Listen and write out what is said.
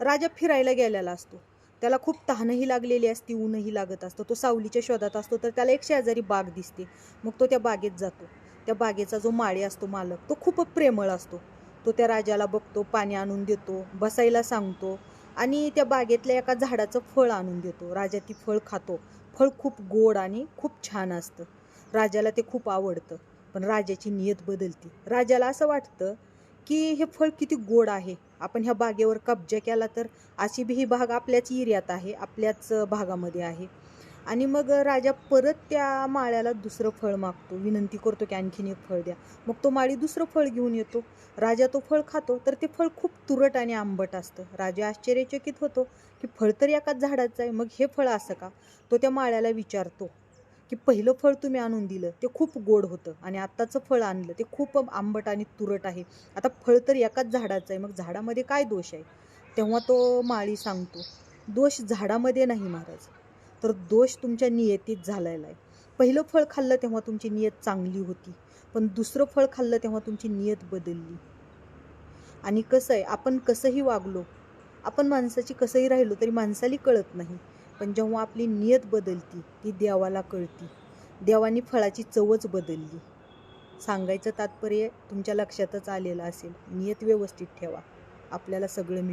राजा फिरायला गेलेला असतो. त्याला खूप तहानही लागलेली असती ऊनही लागत असतं. तो सावलीच्या शोधात असतो तर त्याला एक शेजारी बाग दिसते. मग तो त्या बागेत जातो. त्या बागेचा जो माळी असतो मालक तो खूप प्रेमळ असतो. तो त्या राजाला बघतो पाणी आणून देतो बसायला सांगतो आणि त्या बागेतल्या एका झाडाचं फळ आणून देतो. राजा ती फळ खातो. फळ खूप गोड आणि खूप छान असतं. राजाला ते खूप आवडतं. पण राजाची नियत बदलती. राजाला असं वाटतं की हे फळ किती गोड आहे. आपण ह्या बागेवर कब्जा केला तर अशी बी ही बाग आपल्याच एरियात आहे आपल्याच भागामध्ये आहे. आणि मग राजा परत त्या माळ्याला दुसरं फळ मागतो. विनंती करतो की आणखीन एक फळ द्या. मग तो माळी दुसरं फळ घेऊन येतो. राजा तो फळ खातो. तर ते फळ खूप तुरट आणि आंबट असतं. राजा आश्चर्यचकित होतो की फळ तर एकाच झाडाचं आहे. मग हे फळ असं का? तो त्या माळ्याला विचारतो. की पहिलं फळ तुम्ही आणून दिलं ते खूप गोड होतं. आणि आत्ताचं फळ आणलं ते खूप आंबट आणि तुरट आहे. आता फळ तर एकाच झाडाचं आहे मग झाडामध्ये काय दोष आहे? तेव्हा तो माळी सांगतो दोष झाडामध्ये नाही महाराज तर दोष तुमच्या नियतीत झालेला आहे. पहिलं फळ खाल्लं तेव्हा तुमची नियत चांगली होती पण दुसरं फळ खाल्लं तेव्हा तुमची नियत बदलली. आणि कसं आहे आपण कसंही वागलो आपण माणसाची कसंही राहिलो तरी माणसाला कळत नाही. पण जेव्हा आपली नियत बदलती ती देवाला कळती. देवानी फळाची चवच बदलली. सांगायचं तात्पर्य तुमच्या लक्षातच आलेलं असेल. नियत व्यवस्थित ठेवा. आपल्याला सगळं मिळेल